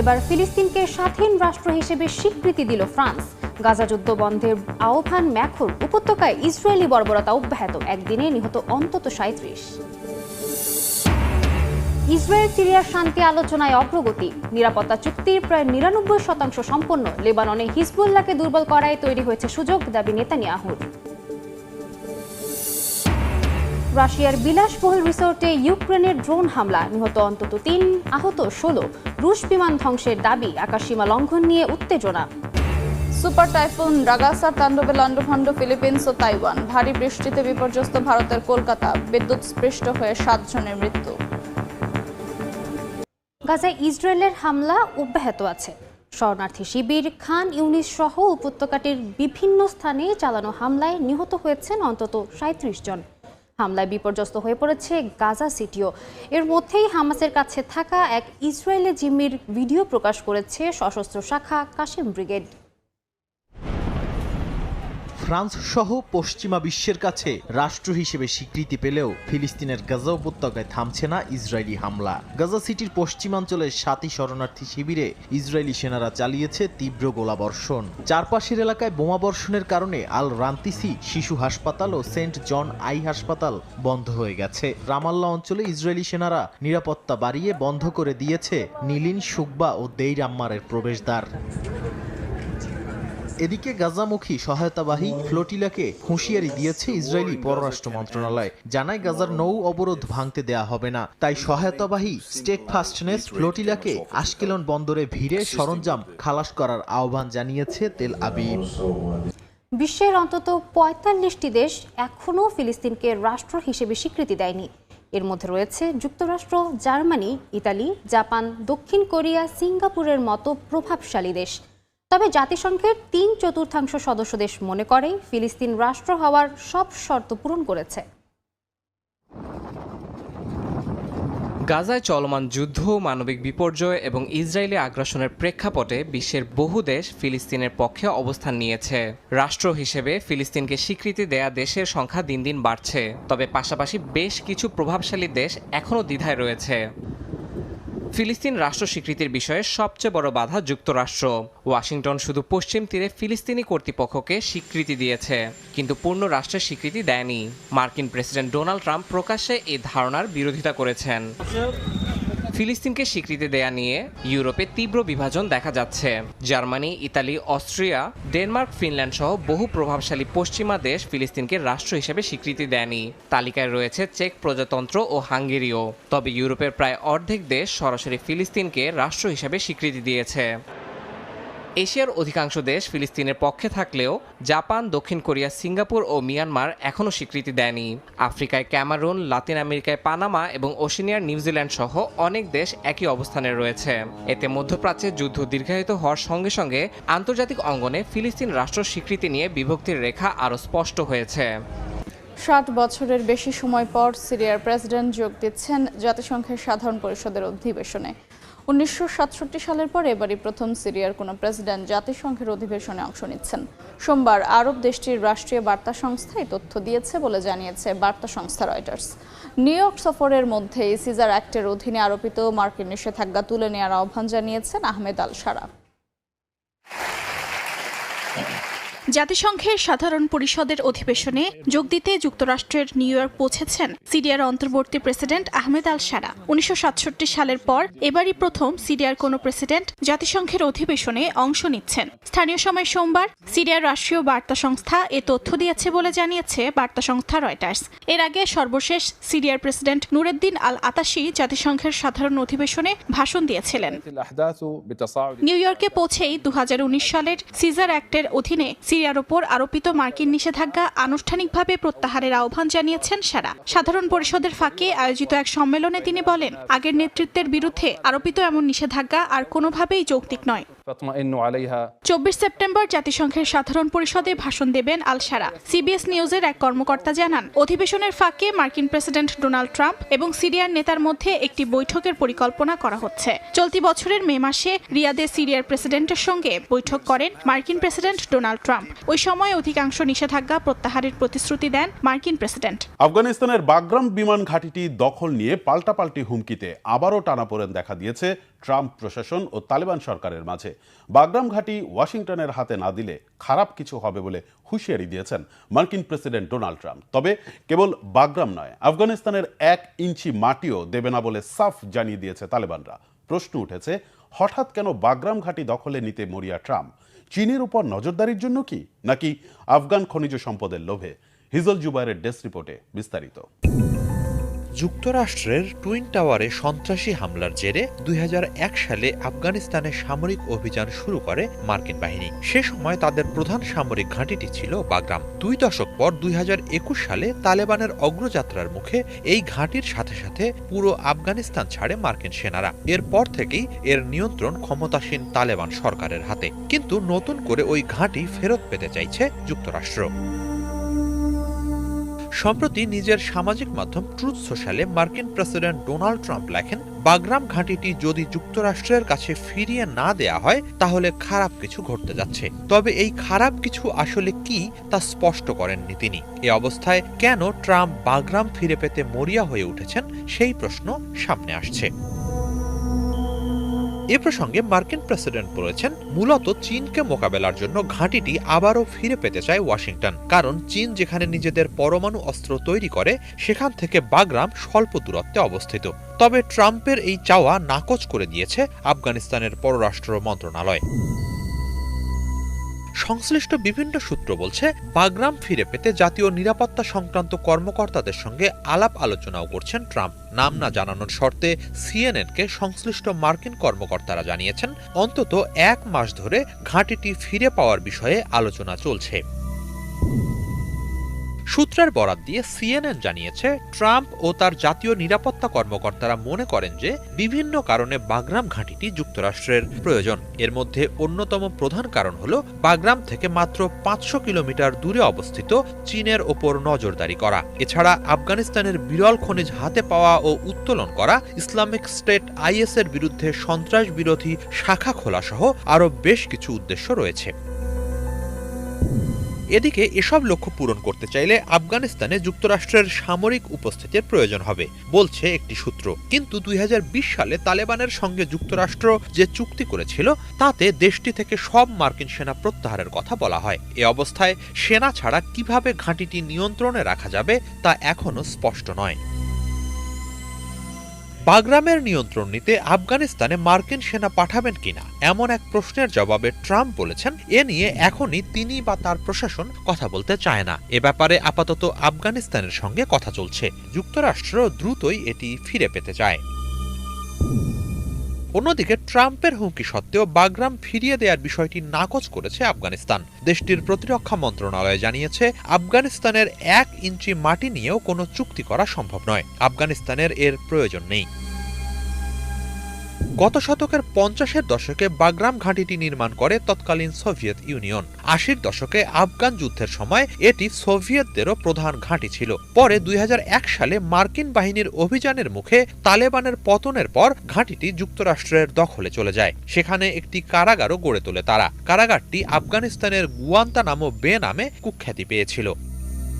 এবার ফিলিস্তিনকে স্বাধীন রাষ্ট্র হিসেবে স্বীকৃতি দিল ফ্রান্স। গাজা যুদ্ধ বন্ধের আহ্বান ম্যাখর উপত্যকায় ইসরায়েলি বর্বরতা অব্যাহত। একদিনে নিহত অন্তত সাঁত্রিশ ইসরায়েল সিরিয়ার শান্তি আলোচনায় অগ্রগতি। নিরাপত্তা চুক্তির প্রায় নিরানব্বই শতাংশ সম্পন্ন। লেবাননে হিজবুল্লাহকে দুর্বল করায় তৈরি হয়েছে সুযোগ, দাবি নেতানিয়াহুর। রাশিয়ার বিলাসবহুল রিসোর্টে ইউক্রেনের ড্রোন হামলা। নিহত অন্তত তিন আহত ষোলো। রুশ বিমান ধ্বংসের দাবি আকাশসীমা লঙ্ঘন নিয়ে উত্তেজনা। সুপার টাইফুন রাগাসার তাণ্ডবে লন্ডভন্ড ফিলিপিন্স ও তাইওয়ান। ভারী বৃষ্টিতে বিপর্যস্ত ভারতের কলকাতা। বিদ্যুৎ স্পৃষ্ট হয়ে সাতজনের মৃত্যু। গাজায় ইসরায়েলের হামলা অব্যাহত আছে। শরণার্থী শিবির খান ইউনিস সহ উপত্যকাটির বিভিন্ন স্থানে চালানো হামলায় নিহত হয়েছেন অন্তত সাঁত্রিশ জন। হামলায় বিপর্যস্ত হয়ে পড়েছে গাজা সিটিও। এর মধ্যেই হামাসের কাছে থাকা এক ইসরায়েলি জিম্মির ভিডিও প্রকাশ করেছে সশস্ত্র শাখা কাশিম ব্রিগেড। ফ্রান্স সহ পশ্চিমা বিশ্বের কাছে রাষ্ট্র হিসেবে স্বীকৃতি পেলেও ফিলিস্তিনের গাজা উপত্যকায় থামছে না ইসরায়েলি হামলা। গাজা সিটির পশ্চিমাঞ্চলের সাতই শরণার্থী শিবিরে ইসরায়েলি সেনারা চালিয়েছে তীব্র গোলাবর্ষণ। চারপাশের এলাকায় বোমাবর্ষণের কারণে আল রান্তিসি শিশু হাসপাতাল ও সেন্ট জন আই হাসপাতাল বন্ধ হয়ে গেছে। রামাল্লা অঞ্চলে ইসরায়েলি সেনারা নিরাপত্তা বাড়িয়ে বন্ধ করে দিয়েছে নীলিন সুকবা ও দেইর আম্মারের প্রবেশদ্বার। এদিকে গাজামুখী সহায়তাবাহী ফ্লোটিলাকে হুঁশিয়ারি দিয়েছে ইসরায়েলি পররাষ্ট্র মন্ত্রণালয়। জানায় গাজার নৌ অবরোধ ভাঙতে দেয়া হবে না। তাই সহায়তাবাহী স্টেক ফাস্টনেস ফ্লোটিলাকে আশকেলন বন্দরে ভিড়ে সরঞ্জাম খালাস করার আহ্বান জানিয়েছে তেল আবিব। বিশ্বের অন্তত পঁয়তাল্লিশটি দেশ এখনও ফিলিস্তিনকে রাষ্ট্র হিসেবে স্বীকৃতি দেয়নি। এর মধ্যে রয়েছে যুক্তরাষ্ট্র, জার্মানি, ইতালি, জাপান, দক্ষিণ কোরিয়া, সিঙ্গাপুরের মতো প্রভাবশালী দেশ। তবে জাতিসংঘের তিন চতুর্থাংশ সদস্য দেশ মনে করে ফিলিস্তিন রাষ্ট্র হওয়ার সব শর্ত পূরণ করেছে। গাজায় চলমান যুদ্ধ, মানবিক বিপর্যয় এবং ইসরায়েলি আগ্রাসনের প্রেক্ষাপটে বিশ্বের বহু দেশ ফিলিস্তিনের পক্ষে অবস্থান নিয়েছে। রাষ্ট্র হিসেবে ফিলিস্তিনকে স্বীকৃতি দেয়া দেশের সংখ্যা দিন দিন বাড়ছে, তবে পাশাপাশি বেশ কিছু প্রভাবশালী দেশ এখনও দ্বিধায় রয়েছে। ফিলিস্তিন রাষ্ট্র স্বীকৃতির বিষয়ে সবচেয়ে বড় বাধা যুক্তরাষ্ট্র। ওয়াশিংটন শুধু পশ্চিম তীরে ফিলিস্তিনি কর্তৃপক্ষকে স্বীকৃতি দিয়েছে, কিন্তু পূর্ণ রাষ্ট্রের স্বীকৃতি দেয়নি। মার্কিন প্রেসিডেন্ট ডোনাল্ড ট্রাম্প প্রকাশ্যে এই ধারণার বিরোধিতা করেছেন। ফিলিস্তিনকে স্বীকৃতি দেয়া নিয়ে ইউরোপে তীব্র বিভাজন দেখা যাচ্ছে। Germany, Italy, Austria, Denmark, Finland সহ বহু প্রভাবশালী পশ্চিমা দেশ ফিলিস্তিনকে রাষ্ট্র হিসেবে স্বীকৃতি দেয়নি। তালিকায় রয়েছে চেক প্রজাতন্ত্র ও হাঙ্গেরিও। তবে ইউরোপের প্রায় অর্ধেক দেশ সরাসরি ফিলিস্তিনকে রাষ্ট্র হিসেবে স্বীকৃতি দিয়েছে। এশিয়ার অধিকাংশ দেশ ফিলিস্তিনের পক্ষে থাকলেও জাপান, দক্ষিণ কোরিয়া, সিঙ্গাপুর ও মিয়ানমার এখনও স্বীকৃতি দেয়নি। আফ্রিকায় ক্যামারুন, লাতিন আমেরিকায় পানামা এবং ওশেনিয়ার নিউজিল্যান্ড সহ অনেক দেশ একই অবস্থানে রয়েছে। এতে মধ্যপ্রাচ্যে যুদ্ধ দীর্ঘায়িত হওয়ার সঙ্গে সঙ্গে আন্তর্জাতিক অঙ্গনে ফিলিস্তিন রাষ্ট্র স্বীকৃতি নিয়ে বিভক্তির রেখা আরও স্পষ্ট হয়েছে। ষাট বছরের বেশি সময় পর সিরিয়ার প্রেসিডেন্ট যোগ দিচ্ছেন জাতিসংঘের সাধারণ পরিষদের অধিবেশনে। উনিশশো সাতষট্টি সালের পর এবারই প্রথম সিরিয়ার কোনো প্রেসিডেন্ট জাতিসংঘের অধিবেশনে অংশ নিচ্ছেন। সোমবার আরব দেশটির রাষ্ট্রীয় বার্তা সংস্থা তথ্য দিয়েছে বলে জানিয়েছে বার্তা সংস্থা রয়টার্স। নিউ ইয়র্ক সফরের মধ্যেই সিজার অ্যাক্টের অধীনে আরোপিত মার্কিন নিষেধাজ্ঞা তুলে নেওয়ার আহ্বান জানিয়েছেন আহমেদ আল সারা জাতিসংঘের সাধারণ পরিষদের অধিবেশনে যোগ দিতে যুক্তরাষ্ট্রের নিউ ইয়র্ক পৌঁছেছেন সিরিয়ার অন্তর্বর্তী প্রেসিডেন্ট আহমেদ আল সারা। উনিশশো সালের পর এবারই প্রথম সিরিয়ার কোন প্রেসিডেন্ট জাতিসংঘের অধিবেশনে অংশ নিচ্ছেন। স্থানীয় সময় সোমবার সিরিয়ার রাষ্ট্রীয় বার্তা সংস্থা এ তথ্য দিয়েছে বলে জানিয়েছে বার্তা সংস্থা রয়টার্স। এর আগে সর্বশেষ সিরিয়ার প্রেসিডেন্ট নুরুদ্দিন আল আতাশি জাতিসংঘের সাধারণ অধিবেশনে ভাষণ দিয়েছিলেন। নিউ ইয়র্কে পৌঁছেই দু হাজার উনিশ সালের সিজার অ্যাক্টের অধীনে সিরিয়ার ওপর আরোপিত মার্কিন নিষেধাজ্ঞা আনুষ্ঠানিকভাবে প্রত্যাহারের আহ্বান জানিয়েছেন সারা। সাধারণ পরিষদের ফাঁকে আয়োজিত এক সম্মেলনে তিনি বলেন, আগের নেতৃত্বের বিরুদ্ধে আরোপিত এমন নিষেধাজ্ঞা আর কোনোভাবেই যৌক্তিক নয়। চব্বিশ সেপ্টেম্বর জাতিসংঘের সাধারণ পরিষদে ভাষণ দেবেন আল সারা সিবিএস নিউজের এক কর্মকর্তা জানান অধিবেশনের ফাঁকে মার্কিন প্রেসিডেন্ট ডোনাল্ড ট্রাম্প এবং সিরিয়ার নেতার মধ্যে একটি বৈঠকের পরিকল্পনা করা হচ্ছে। চলতি বছরের মে মাসে রিয়াদে সিরিয়ার প্রেসিডেন্টের সঙ্গে বৈঠক করেন মার্কিন প্রেসিডেন্ট ডোনাল্ড ট্রাম্প। ওই সময় অধিকাংশ নিষেধাজ্ঞা প্রত্যাহারের প্রতিশ্রুতি দেন মার্কিন প্রেসিডেন্ট। আফগানিস্তানের বাগরাম বিমান ঘাঁটিটি দখল নিয়ে পাল্টাপাল্টি হুমকিতে আবারও টানাপোড়েন দেখা দিয়েছে ট্রাম্প প্রশাসন ও তালেবান সরকারের মাঝে। বাগরাম ঘাটি ওয়াশিংটনের হাতে না দিলে খারাপ কিছু হবে বলে হুঁশিয়ারি দিয়েছেন মার্কিন প্রেসিডেন্ট ডোনাল্ড ট্রাম্প। তবে কেবল বাগরাম নয়, আফগানিস্তানের এক ইঞ্চি মাটিও দেবে না বলে সাফ জানিয়ে দিয়েছে তালেবানরা। প্রশ্ন উঠেছে, হঠাৎ কেন বাগরাম ঘাঁটি দখলে নিতে মরিয়া ট্রাম্প? চীনের উপর নজরদারির জন্য কি? নাকি আফগান খনিজ সম্পদের লোভে? হিজল জুবাইরের ডেস্ক রিপোর্টে বিস্তারিত। যুক্তরাষ্ট্রের টুইন টাওয়ারে সন্ত্রাসী হামলার জেরে দুই হাজার এক সালে আফগানিস্তানে সামরিক অভিযান শুরু করে মার্কিন বাহিনী। সে সময় তাদের প্রধান সামরিক ঘাঁটিটি ছিল বাগরাম। দুই দশক পর দুই হাজার একুশ সালে তালেবানের অগ্রযাত্রার মুখে এই ঘাঁটির সাথে সাথে পুরো আফগানিস্তান ছাড়ে মার্কিন সেনারা। এরপর থেকেই এর নিয়ন্ত্রণ ক্ষমতাসীন তালেবান সরকারের হাতে। কিন্তু নতুন করে ওই ঘাঁটি ফেরত পেতে চাইছে যুক্তরাষ্ট্র। সম্প্রতি নিজের সামাজিক মাধ্যম ট্রুথ সোশ্যালে মার্কিন প্রেসিডেন্ট ডোনাল্ড ট্রাম্প লেখেন, বাগরাম ঘাঁটিটি যদি যুক্তরাষ্ট্রের কাছে ফিরিয়ে না দেয়া হয়, তাহলে খারাপ কিছু ঘটতে যাচ্ছে। তবে এই খারাপ কিছু আসলে কি তা স্পষ্ট করেননি তিনি। এ অবস্থায় কেন ট্রাম্প বাগরাম ফিরে পেতে মরিয়া হয়ে উঠেছেন, সেই প্রশ্ন সামনে আসছে। এ প্রসঙ্গে মার্কিন প্রেসিডেন্ট বলেছেন, মূলত চীনকে মোকাবেলার জন্য ঘাঁটিটি আবারও ফিরে পেতে চায় ওয়াশিংটন। কারণ চীন যেখানে নিজেদের পরমাণু অস্ত্র তৈরি করে, সেখান থেকে বাগরাম স্বল্প দূরত্বে অবস্থিত। তবে ট্রাম্পের এই চাওয়া নাকচ করে দিয়েছে আফগানিস্তানের পররাষ্ট্র মন্ত্রণালয়। সংশ্লিষ্ট বিভিন্ন সূত্র বলছে, বাগরাম ফিরে পেতে জাতীয় নিরাপত্তা সংক্রান্ত কর্মকর্তাদের সঙ্গে আলাপ আলোচনাও করছেন ট্রাম্প। নাম না জানানোর শর্তে সিএনএনকে সংশ্লিষ্ট মার্কিন কর্মকর্তারা জানিয়েছেন, অন্তত এক মাস ধরে ঘাঁটিটি ফিরে পাওয়ার বিষয়ে আলোচনা চলছে। সূত্রের বরাত দিয়ে সিএনএন জানিয়েছে, ট্রাম্প ও তার জাতীয় নিরাপত্তা কর্মকর্তারা মনে করেন যে বিভিন্ন কারণে বাগরাম ঘাঁটিটি যুক্তরাষ্ট্রের প্রয়োজন। এর মধ্যে অন্যতম প্রধান কারণ হল, বাগরাম থেকে মাত্র পাঁচশো কিলোমিটার দূরে অবস্থিত চীনের ওপর নজরদারি করা। এছাড়া আফগানিস্তানের বিরল খনিজ হাতে পাওয়া ও উত্তোলন করা, ইসলামিক স্টেট আইএস এর বিরুদ্ধে সন্ত্রাস বিরোধী শাখা খোলা সহ আরও বেশ কিছু উদ্দেশ্য রয়েছে। এদিকে এসব লক্ষ্য পূরণ করতে চাইলে আফগানিস্তানে যুক্তরাষ্ট্রের সামরিক উপস্থিতির প্রয়োজন হবে, বলছে একটি সূত্র। কিন্তু দুই হাজার বিশ সালে তালেবানের সঙ্গে যুক্তরাষ্ট্র যে চুক্তি করেছিল, তাতে দেশটি থেকে সব মার্কিন সেনা প্রত্যাহারের কথা বলা হয়। এ অবস্থায় সেনা ছাড়া কীভাবে ঘাঁটিটি নিয়ন্ত্রণে রাখা যাবে, তা এখনও স্পষ্ট নয়। বাগরামের নিয়ন্ত্রণ নিতে আফগানিস্তানে মার্কিন সেনা পাঠাবেন কিনা? এমন এক প্রশ্নের জবাবে ট্রাম্প বলেছেন, এ নিয়ে এখনই তিনি বা তার প্রশাসন কথা বলতে চায় না। এ ব্যাপারে আপাতত আফগানিস্তানের সঙ্গে কথা চলছে। যুক্তরাষ্ট্র দ্রুতই এটি ফিরে পেতে চায়। অন্যদিকে ট্রাম্পের হুমকি সত্ত্বেও বাগরাম ফিরিয়ে দেওয়ার বিষয়টি নাকচ করেছে আফগানিস্তান। দেশটির প্রতিরক্ষা মন্ত্রণালয় জানিয়েছে, আফগানিস্তানের এক ইঞ্চি মাটি নিয়েও কোনো চুক্তি করা সম্ভব নয়। আফগানিস্তানের এর প্রয়োজন নেই। গত শতকের পঞ্চাশের দশকে বাগরাম ঘাঁটিটি নির্মাণ করে তৎকালীন সোভিয়েত ইউনিয়ন। আশির দশকে আফগান যুদ্ধের সময় এটি সোভিয়েতদেরও প্রধান ঘাঁটি ছিল। পরে দুই হাজার এক সালে মার্কিন বাহিনীর অভিযানের মুখে তালেবানের পতনের পর ঘাঁটিটি যুক্তরাষ্ট্রের দখলে চলে যায়। সেখানে একটি কারাগারও গড়ে তোলে তারা। কারাগারটি আফগানিস্তানের গুয়ান্তা নামো বে নামে কুখ্যাতি পেয়েছিল।